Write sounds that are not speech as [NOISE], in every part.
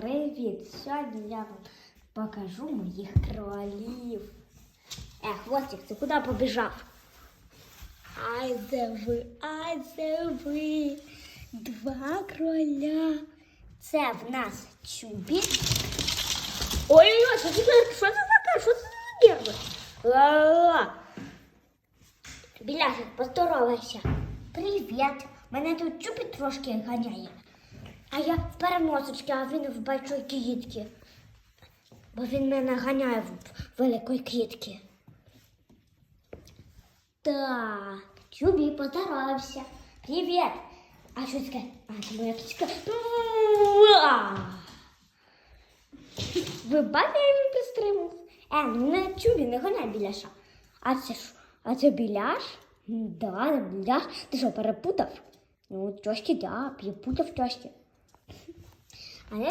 Привіт! Сьогодні я вам покажу моїх кролів. Е, хвостик, ти куди побіжав? Ай це ви, ай це ви. Два кроля. Це в нас чубі. Ой-ой-ой, що це, за- таке? Що це за нерви? Ла-ла-ла. Біляшик, поздоровайся. Привіт. Мене тут чубі трошки ганяє. А я в переносочці, а він в большой квітці. Бо він мене ганяє в великої квітки. Так, Чубі поздоровався. Привіт. А що таке? А, це моя кітка. Ви бачите, як він пристримав? Е, не Чубі, не гоняй біляша. А це що? А це біляш? Да, біляш. Ти що, перепутав? Ну, трошки, да, перепутав трошки. А я...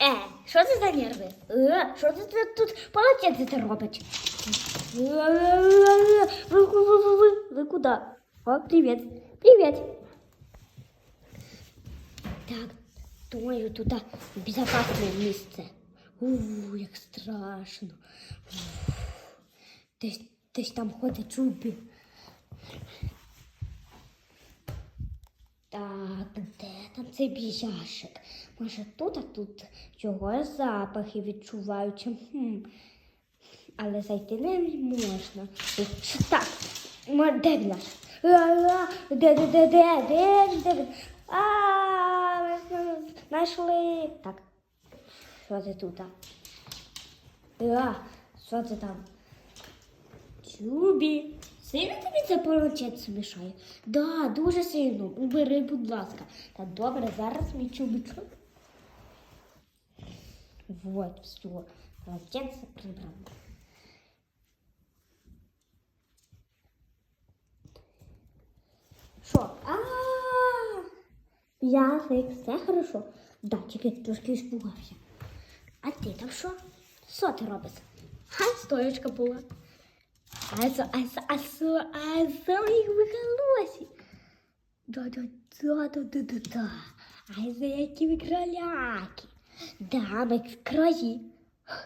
Е, що це за нерви? Е, що це це тут полотенце це робить? Е, Ви, ви, ви, ви, ви, ви куди? О, привіт. Привіт. Так, думаю, туди безпечне місце. Ууу, як страшно. Уф. Десь, десь там ходить чубі. Так, де там цей біжашик? Може тут, а тут його запахи відчуваються. Хм. Але зайти не можна. Так, де біляш? А, Де, де, де, де, де, де, він? Знайшли. Так, що це тут? А, що це там? Чубі. Сильно тобі це полочеться мішає? Да, дуже сильно. Убери, будь ласка. Та добре, зараз мій чубічок. Вот, все. Полотенце прибрано. Що? А, Ясик, все хорошо. Да, тільки трошки іспугався. А ти там що? Що ти робиш? Ха, стоячка була. А це, а це у них виголосі. Да, да, да, да, да, да, да. А які ви кроляки. Да, ми крої.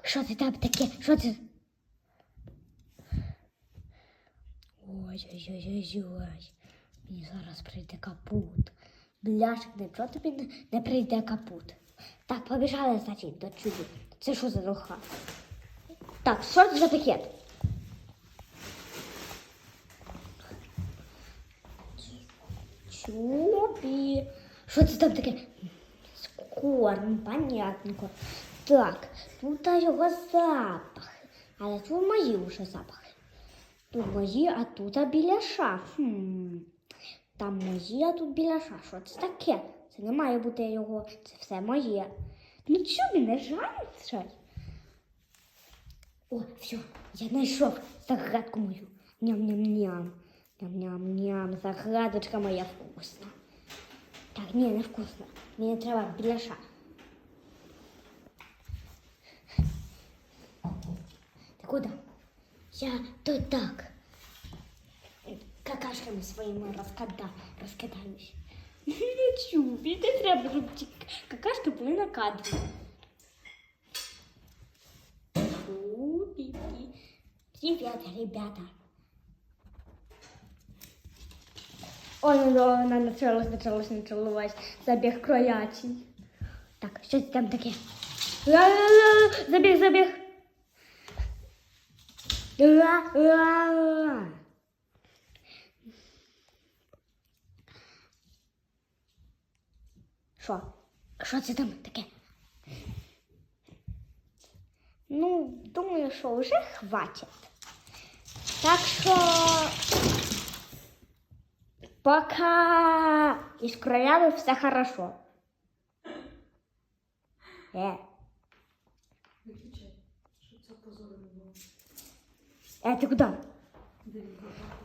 Що це там таке? Що це? Ой-ой-ой-ой-ой. Мені зараз прийде капут. Бляшик, не чого тобі не, не прийде капут? Так, побіжали, значить, до чуду. Це що за духа? Так, що це за пакет? Чупі. Що це там таке? Корм, понятненько. Так, тут його запах. Але тут мої вже запахи. Тут мої, а тут біляша. Хм. Там мої, а тут біляша. Що це таке? Це не має бути його, це все моє. Ну чому не жаль? О, все, я знайшов загадку мою. Ням-ням-ням. Ням-ням-ням. Загадочка моя вкусна. Так, ні, не вкусна. Мені треба біляша. Ти куди? Я тут так. Какашками своїми розкада, розкидаюсь. [LAUGHS] Ну, чубі, не треба, щоб ці какашки були на кадрі. Чубі. Привет, ребята. Ой, ну да, вона началась, началась, началась. Забіг кроячий. Так, що це там таке? Забіг, забіг. Що? Що це там таке? Ну, думаю, що вже хватить. Так що пока із кролями все хорошо. Е. Виключай, що це позорно було. Е, ти куди? Де він пропав?